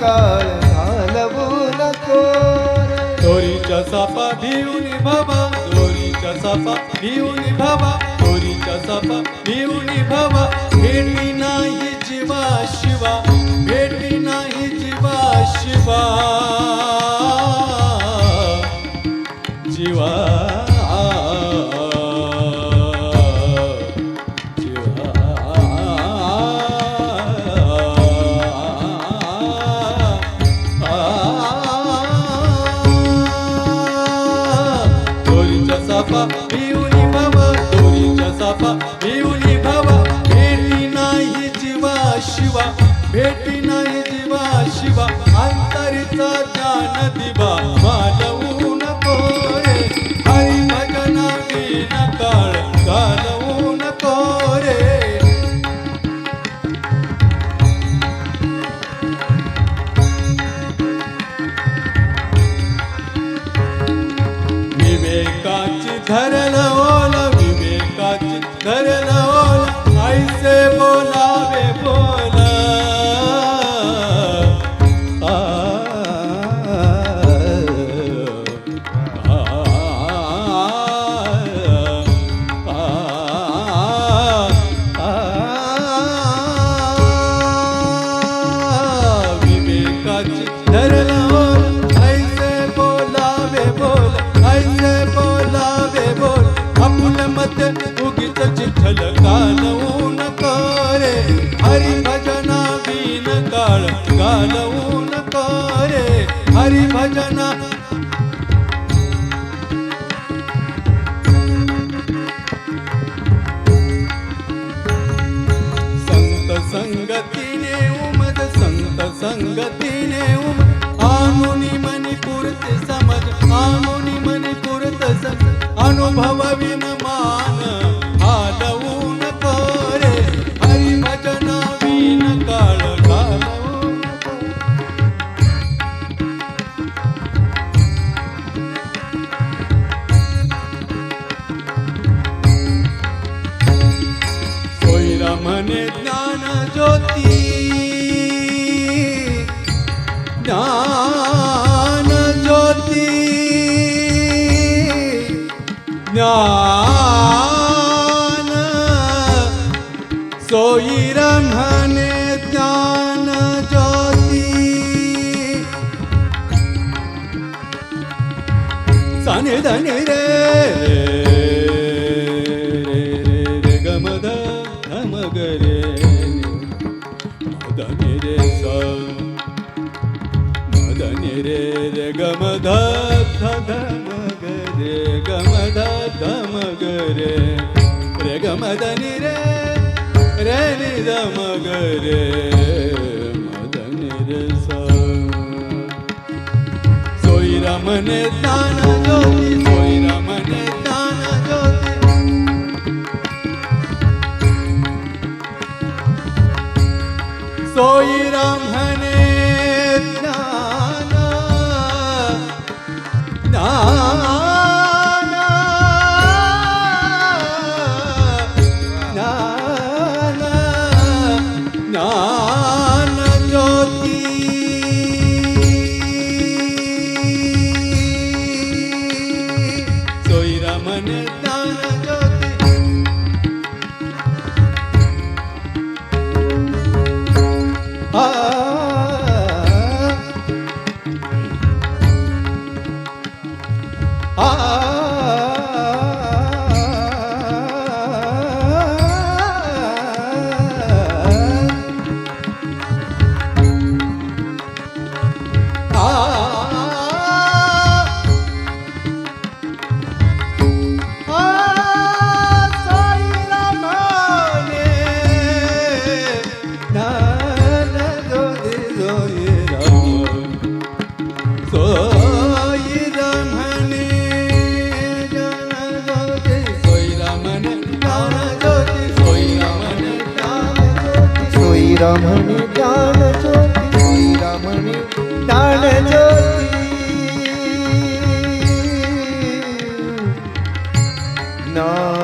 काळ घालवू नको दोरीच्या सापा भिवून बाबा दोरीच्या सापा भिवून बाबा दोरीच्या सापा भिवून बाबा खेळली नाही जीवा शिवा. शिवा. भेटी नाही जीवा शिवा. अंतरीचा ज्ञान दिवा. मालवू नको रे हरी भजना बिन काळ घालवू नको रे विवेकाची धरण ओल. विवेकाची धरण ओल. ऐसे बोलावे बोल. મને જ્ઞાન જ્યોતિ જ્ઞાન જ્યોતિ જ્ઞાન. સોઈ રમને જ્ઞાન જ્યોતિ. સનિધની રે રે રે ગમ ધ ધમ રે ગમ ધ ધમ રે રે ગમ ધની રે રે નિ ધમ રે મદની રે સોઈ રમને તાન જોતી સોઈ રમને તાન જોતી સોઈ રામ না શ્રી રમણી જાણ જ્યોતિ શ્રી રમણી જાણ જ્યોતિ ના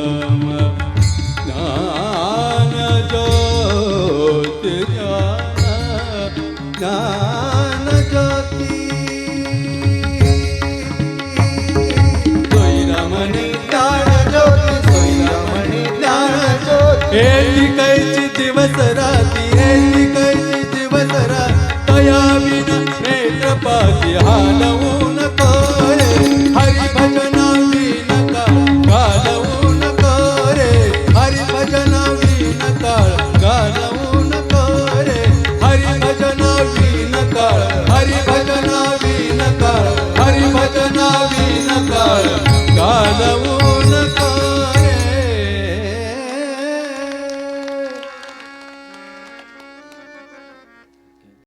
हे निकायची दिवस राती हे निकायची दिवस राती तया विना नेत्रपाती हालवू नको रे हरी भजना विन घालवू नको रे हरी भजना विन काळ घालवू नको रे हरी भजना विन काळ हरी भजना विन काळ हरी भजना विन काळ